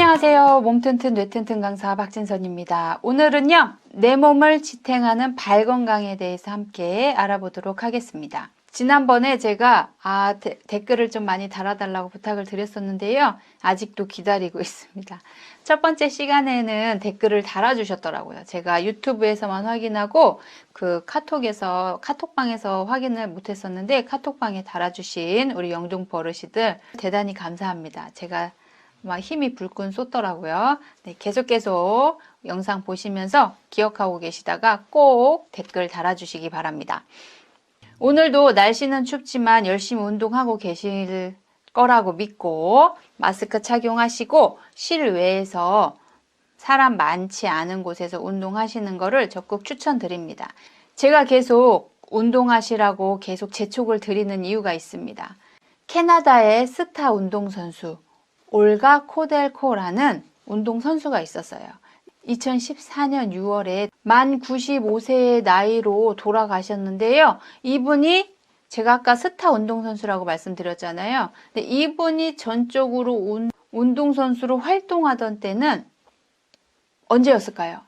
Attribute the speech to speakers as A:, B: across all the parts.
A: 안녕하세요. 몸 튼튼 뇌 튼튼 강사 박진선입니다. 오늘은요. 내 몸을 지탱하는 발 건강에 대해서 함께 알아보도록 하겠습니다. 지난번에 제가 아, 데- 댓글을 좀 많이 달아달라고 부탁을 드렸었는데요. 아직도 기다리고 있습니다. 첫 번째 시간에는 댓글을 달아주셨더라고요. 제가 유튜브에서만 확인하고 그 카톡에서 카톡방에서 확인을 못했었는데 카톡방에 달아주신 우리 영등포 어르시들 대단히 감사합니다. 제가 막 힘이 불끈 쏟더라고요. 네, 계속 계속 영상 보시면서 기억하고 계시다가 꼭 댓글 달아주시기 바랍니다. 오늘도 날씨는 춥지만 열심히 운동하고 계실 거라고 믿고 마스크 착용하시고 실외에서 사람 많지 않은 곳에서 운동하시는 거를 적극 추천드립니다. 제가 계속 운동하시라고 계속 재촉을 드리는 이유가 있습니다. 캐나다의 스타 운동선수 올가 코델코라는 운동선수가 있었어요. 2014년 6월에 만 95세의 나이로 돌아가셨는데요. 이분이 제가 아까 스타 운동선수라고 말씀드렸잖아요. 근데 이분이 전적으로 운, 운동선수로 활동하던 때는 언제였을까요?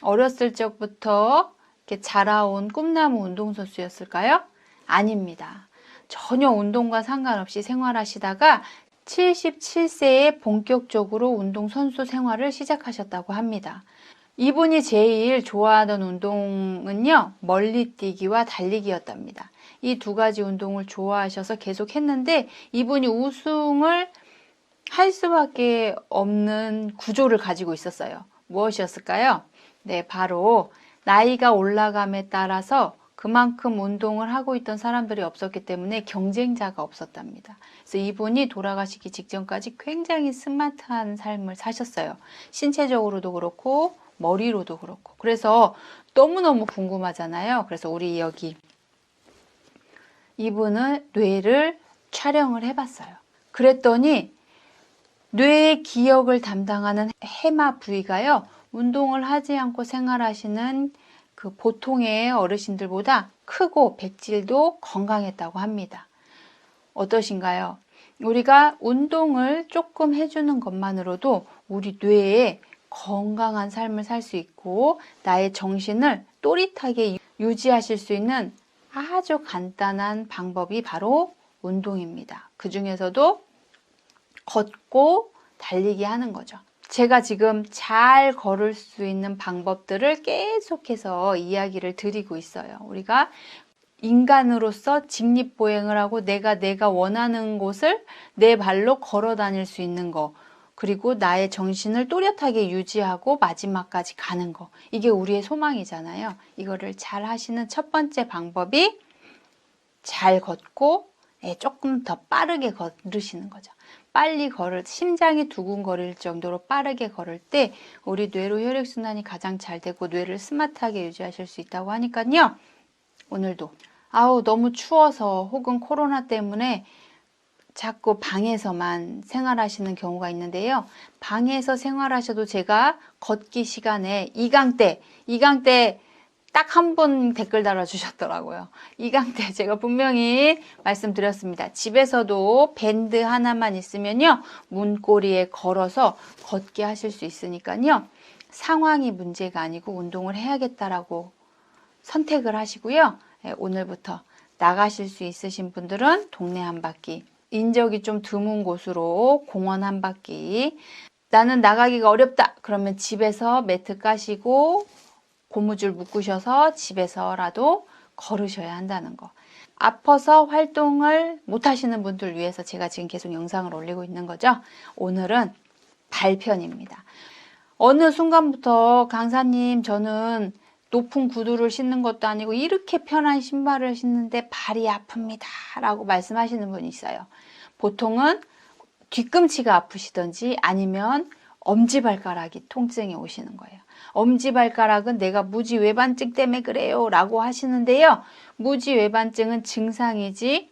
A: 어렸을 적부터 이렇게 자라온 꿈나무 운동선수였을까요? 아닙니다. 전혀 운동과 상관없이 생활하시다가 77세에 본격적으로 운동선수 생활을 시작하셨다고 합니다. 이분이 제일 좋아하던 운동은요, 멀리뛰기와 달리기였답니다. 이 두 가지 운동을 좋아하셔서 계속 했는데, 이분이 우승을 할 수밖에 없는 구조를 가지고 있었어요. 무엇이었을까요? 네, 바로 나이가 올라감에 따라서 그만큼 운동을 하고 있던 사람들이 없었기 때문에 경쟁자가 없었답니다. 그래서 이분이 돌아가시기 직전까지 굉장히 스마트한 삶을 사셨어요. 신체적으로도 그렇고 머리로도 그렇고. 그래서 너무너무 궁금하잖아요. 그래서 우리 여기 이분은 뇌를 촬영을 해봤어요. 그랬더니 뇌의 기억을 담당하는 해마 부위가요, 운동을 하지 않고 생활하시는 그 보통의 어르신들보다 크고 백질도 건강했다고 합니다. 어떠신가요? 우리가 운동을 조금 해주는 것만으로도 우리 뇌에 건강한 삶을 살 수 있고 나의 정신을 또릿하게 유지하실 수 있는 아주 간단한 방법이 바로 운동입니다. 그 중에서도 걷고 달리기 하는 거죠. 제가 지금 잘 걸을 수 있는 방법들을 계속해서 이야기를 드리고 있어요. 우리가 인간으로서 직립보행을 하고 내가 내가 원하는 곳을 내 발로 걸어 다닐 수 있는 거. 그리고 나의 정신을 또렷하게 유지하고 마지막까지 가는 거. 이게 우리의 소망이잖아요. 이거를 잘 하시는 첫 번째 방법이 잘 걷고 예, 조금 더 빠르게 걸으시는 거죠. 빨리 걸을 심장이 두근거릴 정도로 빠르게 걸을 때 우리 뇌로 혈액순환이 가장 잘 되고 뇌를 스마트하게 유지하실 수 있다고 하니까요. 오늘도 아우 너무 추워서 혹은 코로나 때문에 자꾸 방에서만 생활하시는 경우가 있는데요. 방에서 생활하셔도 제가 걷기 시간에 이강대, 이강대 딱 한 분 댓글 달아주셨더라고요. 이강대 제가 분명히 말씀드렸습니다. 집에서도 밴드 하나만 있으면요. 문고리에 걸어서 걷게 하실 수 있으니까요. 상황이 문제가 아니고 운동을 해야겠다라고 선택을 하시고요. 예, 오늘부터 나가실 수 있으신 분들은 동네 한 바퀴, 인적이 좀 드문 곳으로 공원 한 바퀴. 나는 나가기가 어렵다. 그러면 집에서 매트 까시고 고무줄 묶으셔서 집에서라도 걸으셔야 한다는 거. 아파서 활동을 못 하시는 분들 위해서 제가 지금 계속 영상을 올리고 있는 거죠. 오늘은 발편입니다. 어느 순간부터 강사님 저는 높은 구두를 신는 것도 아니고 이렇게 편한 신발을 신는데 발이 아픕니다. 라고 말씀하시는 분이 있어요. 보통은 뒤꿈치가 아프시던지 아니면 엄지발가락이 통증이 오시는 거예요. 엄지발가락은 내가 무지외반증 때문에 그래요. 라고 하시는데요. 무지외반증은 증상이지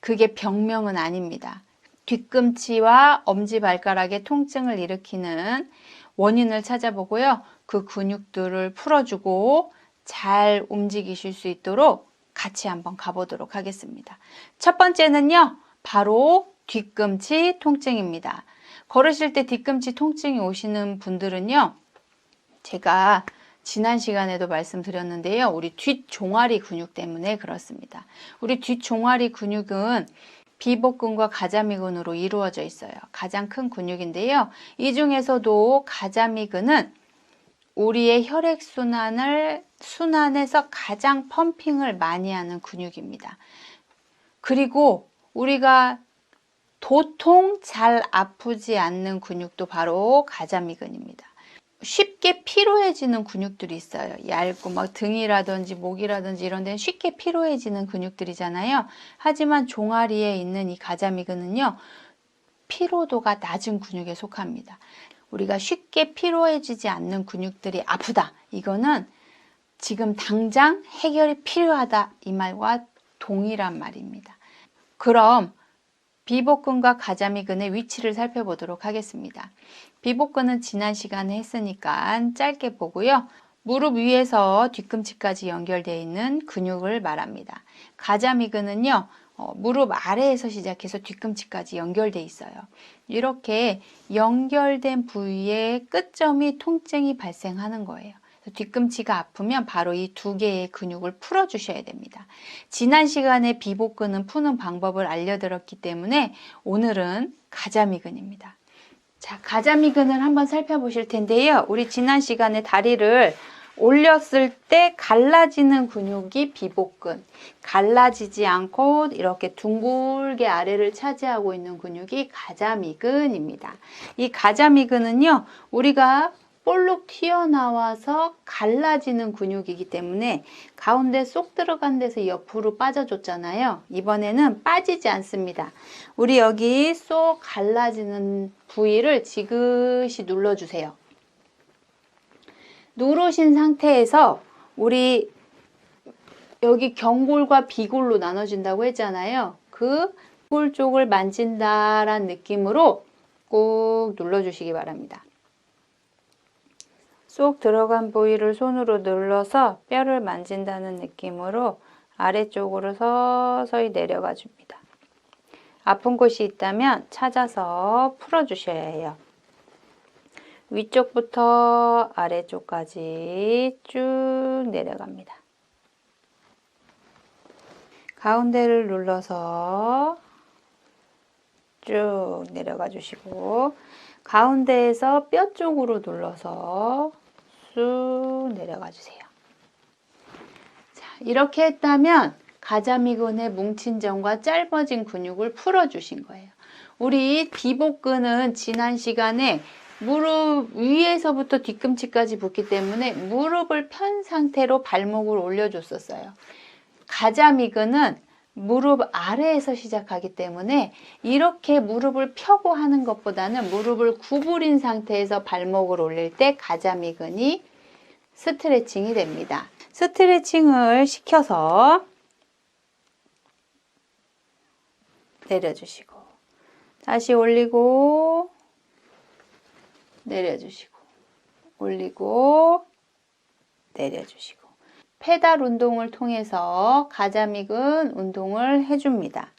A: 그게 병명은 아닙니다. 뒤꿈치와 엄지발가락의 통증을 일으키는 원인을 찾아보고요. 그 근육들을 풀어주고 잘 움직이실 수 있도록 같이 한번 가보도록 하겠습니다. 첫 번째는요, 바로 뒤꿈치 통증입니다. 걸으실 때 뒤꿈치 통증이 오시는 분들은요. 제가 지난 시간에도 말씀드렸는데요. 우리 뒷종아리 근육 때문에 그렇습니다. 우리 뒷종아리 근육은 비복근과 가자미근으로 이루어져 있어요. 가장 큰 근육인데요. 이 중에서도 가자미근은 우리의 혈액순환을, 순환에서 가장 펌핑을 많이 하는 근육입니다. 그리고 우리가 도통 잘 아프지 않는 근육도 바로 가자미근입니다. 쉽 게 피로해지는 근육들이 있어요. 얇고 막 등이라든지 목이라든지 이런 데는 쉽게 피로해지는 근육들이잖아요. 하지만 종아리에 있는 이 가자미근은요. 피로도가 낮은 근육에 속합니다. 우리가 쉽게 피로해지지 않는 근육들이 아프다. 이거는 지금 당장 해결이 필요하다. 이 말과 동일한 말입니다. 그럼 비복근과 가자미근의 위치를 살펴보도록 하겠습니다. 비복근은 지난 시간에 했으니까 짧게 보고요. 무릎 위에서 뒤꿈치까지 연결되어 있는 근육을 말합니다. 가자미근은요, 어, 무릎 아래에서 시작해서 뒤꿈치까지 연결되어 있어요. 이렇게 연결된 부위의 끝점이 통증이 발생하는 거예요. 뒤꿈치가 아프면 바로 이 두 개의 근육을 풀어 주셔야 됩니다. 지난 시간에 비복근은 푸는 방법을 알려드렸기 때문에 오늘은 가자미근입니다. 자, 가자미근을 한번 살펴보실 텐데요. 우리 지난 시간에 다리를 올렸을 때 갈라지는 근육이 비복근, 갈라지지 않고 이렇게 둥글게 아래를 차지하고 있는 근육이 가자미근입니다. 이 가자미근은요, 우리가 볼록 튀어나와서 갈라지는 근육이기 때문에 가운데 쏙 들어간 데서 옆으로 빠져줬잖아요. 이번에는 빠지지 않습니다. 우리 여기 쏙 갈라지는 부위를 지그시 눌러주세요. 누르신 상태에서 우리 여기 경골과 비골로 나눠진다고 했잖아요. 그골 쪽을 만진다란 느낌으로 꾹 눌러주시기 바랍니다. 쏙 들어간 부위를 손으로 눌러서 뼈를 만진다는 느낌으로 아래쪽으로 서서히 내려가 줍니다. 아픈 곳이 있다면 찾아서 풀어 주셔야 해요. 위쪽부터 아래쪽까지 쭉 내려갑니다. 가운데를 눌러서 쭉 내려가 주시고 가운데에서 뼈 쪽으로 눌러서 쑥 내려가 주세요. 자, 이렇게 했다면 가자미근의 뭉친 점과 짧아진 근육을 풀어 주신 거예요. 우리 비복근은 지난 시간에 무릎 위에서부터 뒤꿈치까지 붙기 때문에 무릎을 편 상태로 발목을 올려줬었어요. 가자미근은 무릎 아래에서 시작하기 때문에 이렇게 무릎을 펴고 하는 것보다는 무릎을 구부린 상태에서 발목을 올릴 때 가자미근이 스트레칭이 됩니다. 스트레칭을 시켜서 내려주시고 다시 올리고 내려주시고 올리고 내려주시고 페달 운동을 통해서 가자미근 운동을 해줍니다.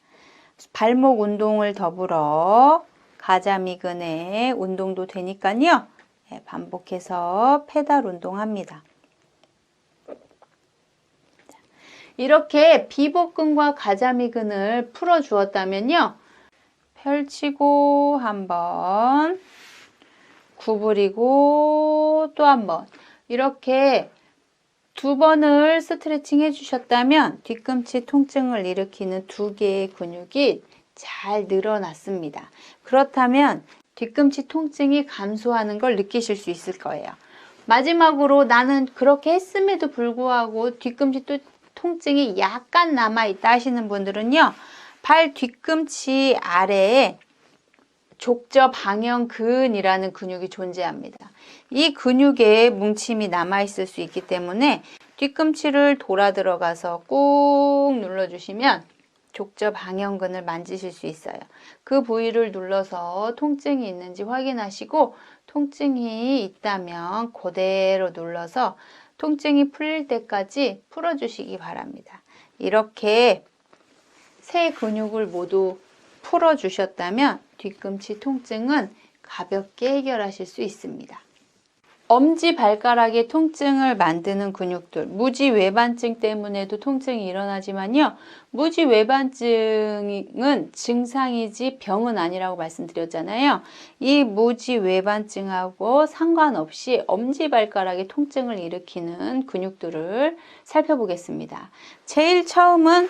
A: 발목 운동을 더불어 가자미근의 운동도 되니까요. 네, 반복해서 페달 운동합니다. 이렇게 비복근과 가자미근을 풀어 주었다면요. 펼치고 한번 구부리고 또 한번 이렇게 두 번을 스트레칭 해주셨다면 뒤꿈치 통증을 일으키는 두 개의 근육이 잘 늘어났습니다. 그렇다면 뒤꿈치 통증이 감소하는 걸 느끼실 수 있을 거예요. 마지막으로 나는 그렇게 했음에도 불구하고 뒤꿈치 또 통증이 약간 남아있다 하시는 분들은요. 발 뒤꿈치 아래에 족저 방형근이라는 근육이 존재합니다. 이 근육에 뭉침이 남아있을 수 있기 때문에 뒤꿈치를 돌아 들어가서 꾹 눌러주시면 족저 방형근을 만지실 수 있어요. 그 부위를 눌러서 통증이 있는지 확인하시고 통증이 있다면 그대로 눌러서 통증이 풀릴 때까지 풀어주시기 바랍니다. 이렇게 세 근육을 모두 풀어주셨다면 뒤꿈치 통증은 가볍게 해결하실 수 있습니다. 엄지 발가락의 통증을 만드는 근육들, 무지 외반증 때문에도 통증이 일어나지만요. 무지 외반증은 증상이지 병은 아니라고 말씀드렸잖아요. 이 무지 외반증하고 상관없이 엄지 발가락의 통증을 일으키는 근육들을 살펴보겠습니다. 제일 처음은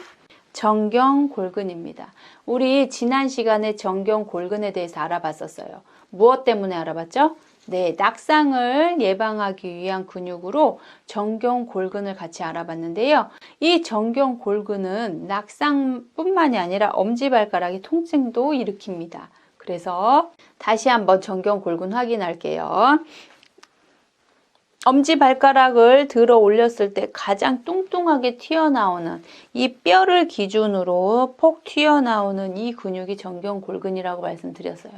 A: 정경골근입니다. 우리 지난 시간에 정경골근에 대해서 알아봤었어요. 무엇 때문에 알아봤죠? 네, 낙상을 예방하기 위한 근육으로 정경 골근을 같이 알아봤는데요. 이 정경 골근은 낙상뿐만이 아니라 엄지발가락의 통증도 일으킵니다. 그래서 다시 한번 정경 골근 확인할게요. 엄지발가락을 들어 올렸을 때 가장 뚱뚱하게 튀어나오는 이 뼈를 기준으로 폭 튀어나오는 이 근육이 정경골근이라고 말씀드렸어요.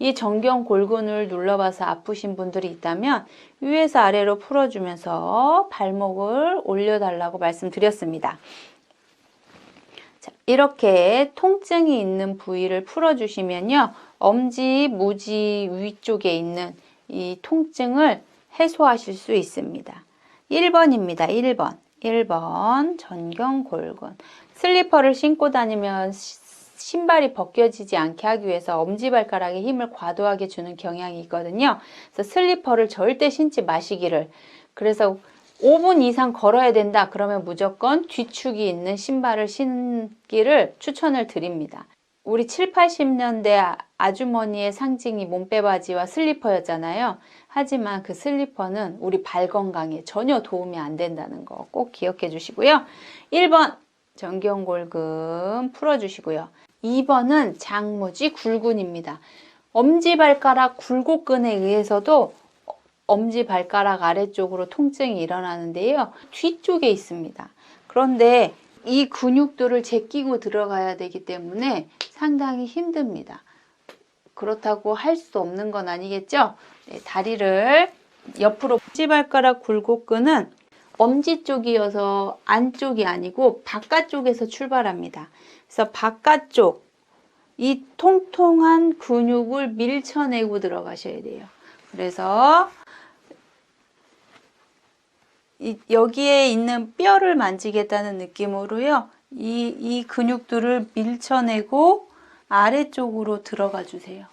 A: 이 정경골근을 눌러봐서 아프신 분들이 있다면 위에서 아래로 풀어주면서 발목을 올려달라고 말씀드렸습니다. 자, 이렇게 통증이 있는 부위를 풀어주시면요. 엄지, 무지 위쪽에 있는 이 통증을 해소하실 수 있습니다. 1번입니다. 1번. 1번 전경 골근. 슬리퍼를 신고 다니면 신발이 벗겨지지 않게 하기 위해서 엄지발가락에 힘을 과도하게 주는 경향이 있거든요. 그래서 슬리퍼를 절대 신지 마시기를. 그래서 5분 이상 걸어야 된다. 그러면 무조건 뒤축이 있는 신발을 신기를 추천을 드립니다. 우리 7, 80년대 아주머니의 상징이 몸빼바지와 슬리퍼였잖아요. 하지만 그 슬리퍼는 우리 발 건강에 전혀 도움이 안 된다는 거 꼭 기억해 주시고요. 1번 정경골근 풀어주시고요. 2번은 장무지 굴근입니다. 엄지발가락 굴곡근에 의해서도 엄지발가락 아래쪽으로 통증이 일어나는데요. 뒤쪽에 있습니다. 그런데 이 근육들을 제끼고 들어가야 되기 때문에 상당히 힘듭니다. 그렇다고 할 수 없는 건 아니겠죠? 네, 다리를 옆으로 엄지발가락 굴곡근은 엄지 쪽이어서 안쪽이 아니고 바깥쪽에서 출발합니다. 그래서 바깥쪽 이 통통한 근육을 밀쳐내고 들어가셔야 돼요. 그래서 이, 여기에 있는 뼈를 만지겠다는 느낌으로요. 이, 이 근육들을 밀쳐내고 아래쪽으로 들어가 주세요.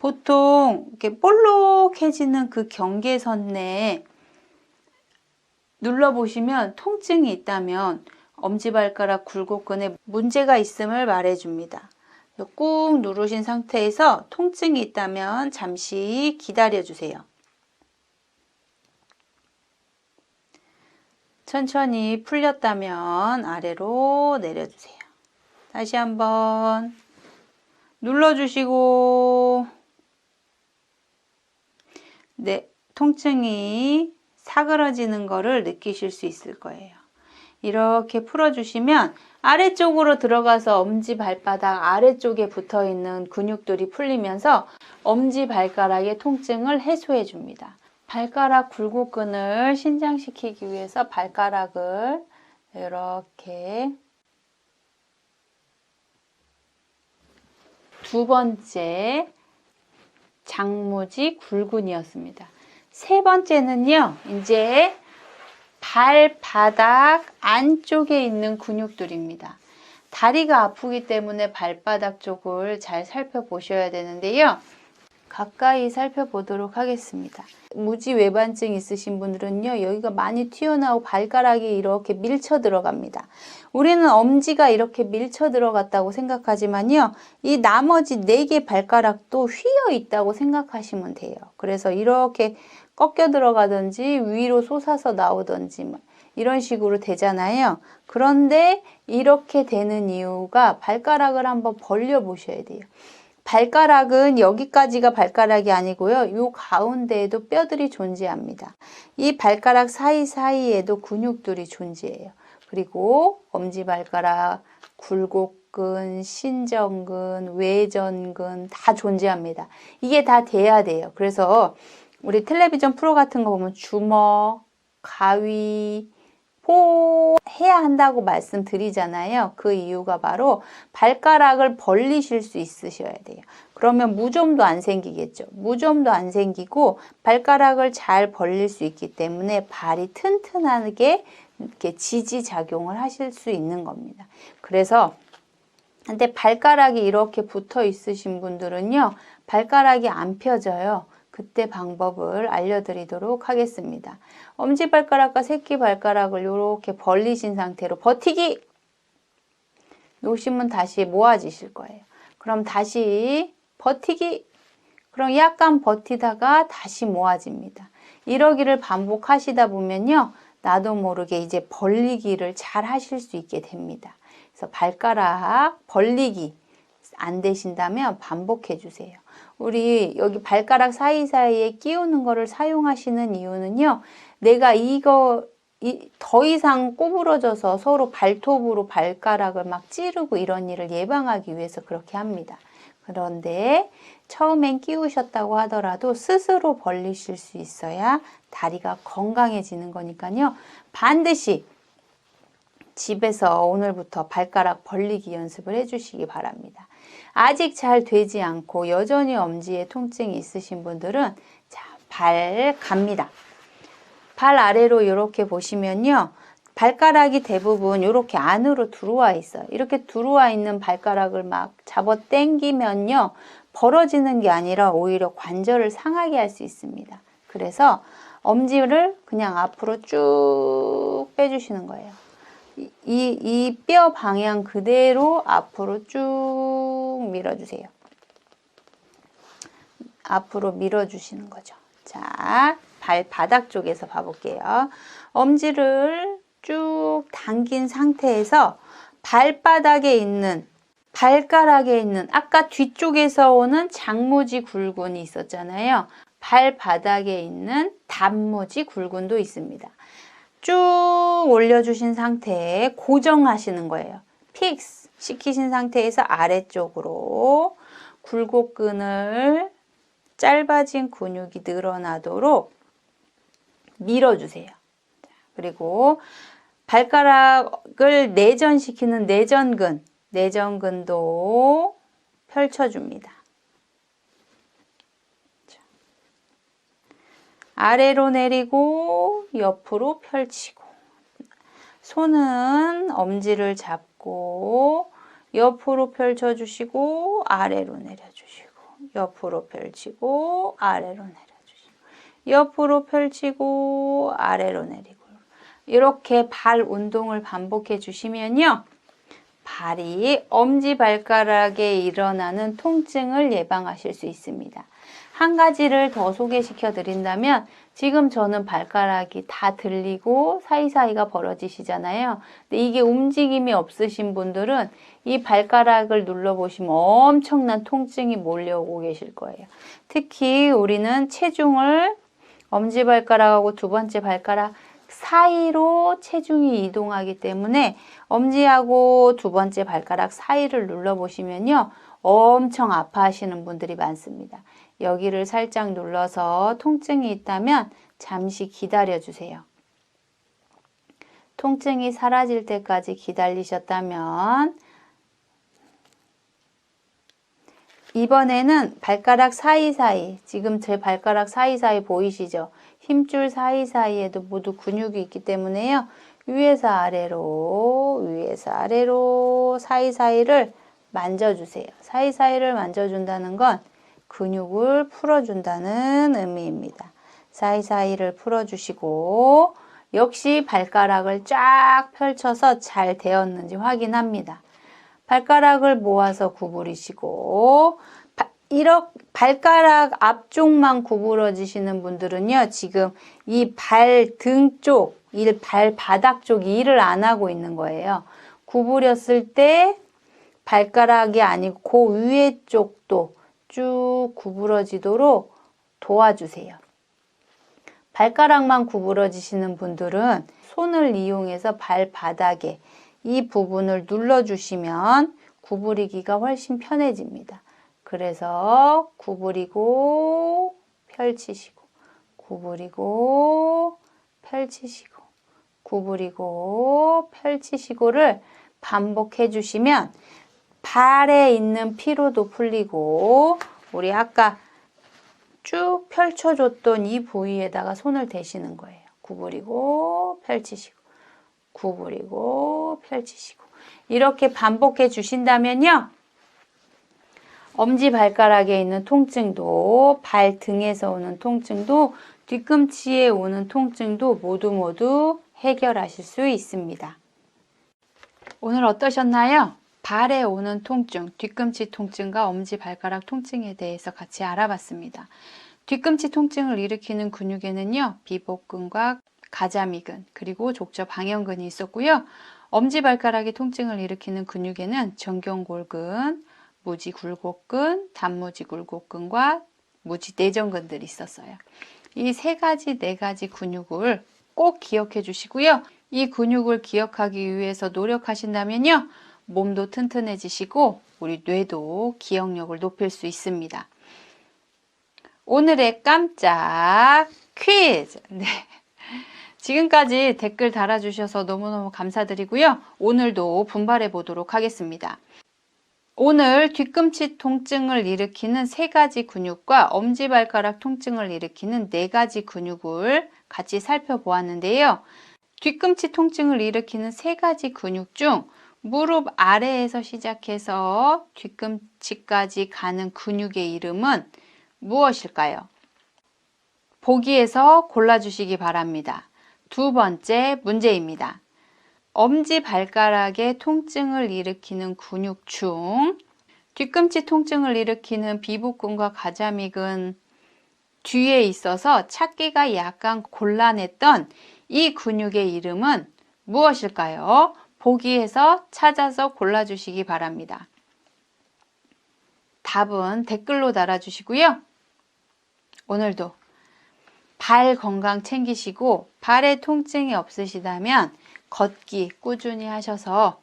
A: 보통 이렇게 볼록해지는 그 경계선 내에 눌러보시면 통증이 있다면 엄지발가락 굴곡근에 문제가 있음을 말해줍니다. 꾹 누르신 상태에서 통증이 있다면 잠시 기다려 주세요. 천천히 풀렸다면 아래로 내려주세요. 다시 한번 눌러주시고 네, 통증이 사그러지는 거를 느끼실 수 있을 거예요. 이렇게 풀어주시면 아래쪽으로 들어가서 엄지 발바닥 아래쪽에 붙어 있는 근육들이 풀리면서 엄지 발가락의 통증을 해소해 줍니다. 발가락 굴곡근을 신장시키기 위해서 발가락을 이렇게 두 번째 장무지 굴근이었습니다. 세 번째는요, 이제 발바닥 안쪽에 있는 근육들입니다. 다리가 아프기 때문에 발바닥 쪽을 잘 살펴보셔야 되는데요. 가까이 살펴보도록 하겠습니다. 무지 외반증 있으신 분들은요, 여기가 많이 튀어나오고 발가락이 이렇게 밀쳐 들어갑니다. 우리는 엄지가 이렇게 밀쳐 들어갔다고 생각하지만요, 이 나머지 네 개 발가락도 휘어 있다고 생각하시면 돼요. 그래서 이렇게 꺾여 들어가든지 위로 솟아서 나오든지 뭐 이런 식으로 되잖아요. 그런데 이렇게 되는 이유가 발가락을 한번 벌려 보셔야 돼요. 발가락은 여기까지가 발가락이 아니고요. 요 가운데에도 뼈들이 존재합니다. 이 발가락 사이사이에도 근육들이 존재해요. 그리고 엄지발가락, 굴곡근, 신전근, 외전근 다 존재합니다. 이게 다 돼야 돼요. 그래서 우리 텔레비전 프로 같은 거 보면 주먹, 가위, 포 해야 한다고 말씀드리잖아요. 그 이유가 바로 발가락을 벌리실 수 있으셔야 돼요. 그러면 무좀도 안 생기겠죠. 무좀도 안 생기고 발가락을 잘 벌릴 수 있기 때문에 발이 튼튼하게 이렇게 지지 작용을 하실 수 있는 겁니다. 그래서 근데 발가락이 이렇게 붙어 있으신 분들은요, 발가락이 안 펴져요. 그때 방법을 알려드리도록 하겠습니다. 엄지발가락과 새끼발가락을 이렇게 벌리신 상태로 버티기! 놓으시면 다시 모아지실 거예요. 그럼 다시 버티기! 그럼 약간 버티다가 다시 모아집니다. 이러기를 반복하시다 보면요. 나도 모르게 이제 벌리기를 잘 하실 수 있게 됩니다. 그래서 발가락 벌리기 안 되신다면 반복해 주세요. 우리 여기 발가락 사이사이에 끼우는 거를 사용하시는 이유는요. 내가 이거 이, 더 이상 꼬부러져서 서로 발톱으로 발가락을 막 찌르고 이런 일을 예방하기 위해서 그렇게 합니다. 그런데 처음엔 끼우셨다고 하더라도 스스로 벌리실 수 있어야 다리가 건강해지는 거니까요. 반드시 집에서 오늘부터 발가락 벌리기 연습을 해주시기 바랍니다. 아직 잘 되지 않고 여전히 엄지에 통증이 있으신 분들은 자, 발 갑니다. 발 아래로 이렇게 보시면요. 발가락이 대부분 이렇게 안으로 들어와 있어요. 이렇게 들어와 있는 발가락을 막 잡아 당기면요. 벌어지는 게 아니라 오히려 관절을 상하게 할 수 있습니다. 그래서 엄지를 그냥 앞으로 쭉 빼주시는 거예요. 이, 이 뼈 방향 그대로 앞으로 쭉 밀어주세요. 앞으로 밀어주시는 거죠. 자, 발바닥 쪽에서 봐볼게요. 엄지를 쭉 당긴 상태에서 발바닥에 있는 발가락에 있는 아까 뒤쪽에서 오는 장무지 굴근이 있었잖아요. 발바닥에 있는 단무지 굴근도 있습니다. 쭉 올려주신 상태에 고정하시는 거예요. 픽스 시키신 상태에서 아래쪽으로 굴곡근을 짧아진 근육이 늘어나도록 밀어주세요. 그리고 발가락을 내전시키는 내전근, 내전근도 펼쳐줍니다. 아래로 내리고 옆으로 펼치고 손은 엄지를 잡고 옆으로 펼쳐주시고 아래로 내려주시고 옆으로 펼치고 아래로 내려주시고 옆으로 펼치고 아래로 내리고 이렇게 발 운동을 반복해 주시면요. 발이 엄지발가락에 일어나는 통증을 예방하실 수 있습니다. 한 가지를 더 소개시켜 드린다면 지금 저는 발가락이 다 들리고 사이사이가 벌어지시잖아요. 근데 이게 움직임이 없으신 분들은 이 발가락을 눌러보시면 엄청난 통증이 몰려오고 계실 거예요. 특히 우리는 체중을 엄지발가락하고 두 번째 발가락 사이로 체중이 이동하기 때문에 엄지하고 두 번째 발가락 사이를 눌러보시면요. 엄청 아파하시는 분들이 많습니다. 여기를 살짝 눌러서 통증이 있다면 잠시 기다려 주세요. 통증이 사라질 때까지 기다리셨다면 이번에는 발가락 사이사이, 지금 제 발가락 사이사이 보이시죠? 힘줄 사이사이에도 모두 근육이 있기 때문에요. 위에서 아래로, 위에서 아래로 사이사이를 만져주세요. 사이사이를 만져준다는 건 근육을 풀어준다는 의미입니다. 사이사이를 풀어주시고 역시 발가락을 쫙 펼쳐서 잘 되었는지 확인합니다. 발가락을 모아서 구부리시고 이렇게 발가락 앞쪽만 구부러지시는 분들은요. 지금 이 발 등 쪽, 이 발바닥 쪽 일을 안 하고 있는 거예요. 구부렸을 때 발가락이 아니고 그 위에 쪽도 쭉 구부러지도록 도와주세요. 발가락만 구부러지시는 분들은 손을 이용해서 발바닥에 이 부분을 눌러주시면 구부리기가 훨씬 편해집니다. 그래서 구부리고 펼치시고 구부리고 펼치시고 구부리고 펼치시고를 반복해 주시면 발에 있는 피로도 풀리고 우리 아까 쭉 펼쳐줬던 이 부위에다가 손을 대시는 거예요. 구부리고 펼치시고 구부리고 펼치시고 이렇게 반복해 주신다면요. 엄지 발가락에 있는 통증도 발 등에서 오는 통증도 뒤꿈치에 오는 통증도 모두 모두 해결하실 수 있습니다. 오늘 어떠셨나요? 발에 오는 통증, 뒤꿈치 통증과 엄지 발가락 통증에 대해서 같이 알아봤습니다. 뒤꿈치 통증을 일으키는 근육에는요, 비복근과 가자미근, 그리고 족저 방형근이 있었고요. 엄지 발가락의 통증을 일으키는 근육에는 정경골근, 무지굴곡근, 단무지굴곡근과 무지내전근들이 있었어요. 이 세 가지, 네 가지 근육을 꼭 기억해 주시고요. 이 근육을 기억하기 위해서 노력하신다면요. 몸도 튼튼해지시고 우리 뇌도 기억력을 높일 수 있습니다. 오늘의 깜짝 퀴즈. 네. 지금까지 댓글 달아주셔서 너무너무 감사드리고요. 오늘도 분발해 보도록 하겠습니다. 오늘 뒤꿈치 통증을 일으키는 세 가지 근육과 엄지발가락 통증을 일으키는 네 가지 근육을 같이 살펴보았는데요. 뒤꿈치 통증을 일으키는 세 가지 근육 중 무릎 아래에서 시작해서 뒤꿈치까지 가는 근육의 이름은 무엇일까요? 보기에서 골라주시기 바랍니다. 두 번째 문제입니다. 엄지 발가락에 통증을 일으키는 근육 중 뒤꿈치 통증을 일으키는 비복근과 가자미근 뒤에 있어서 찾기가 약간 곤란했던 이 근육의 이름은 무엇일까요? 보기에서 찾아서 골라주시기 바랍니다. 답은 댓글로 달아주시고요. 오늘도 발 건강 챙기시고 발에 통증이 없으시다면 걷기 꾸준히 하셔서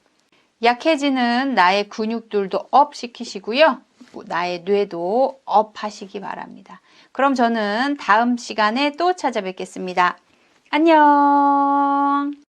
A: 약해지는 나의 근육들도 업 시키시고요. 나의 뇌도 업 하시기 바랍니다. 그럼 저는 다음 시간에 또 찾아뵙겠습니다. 안녕!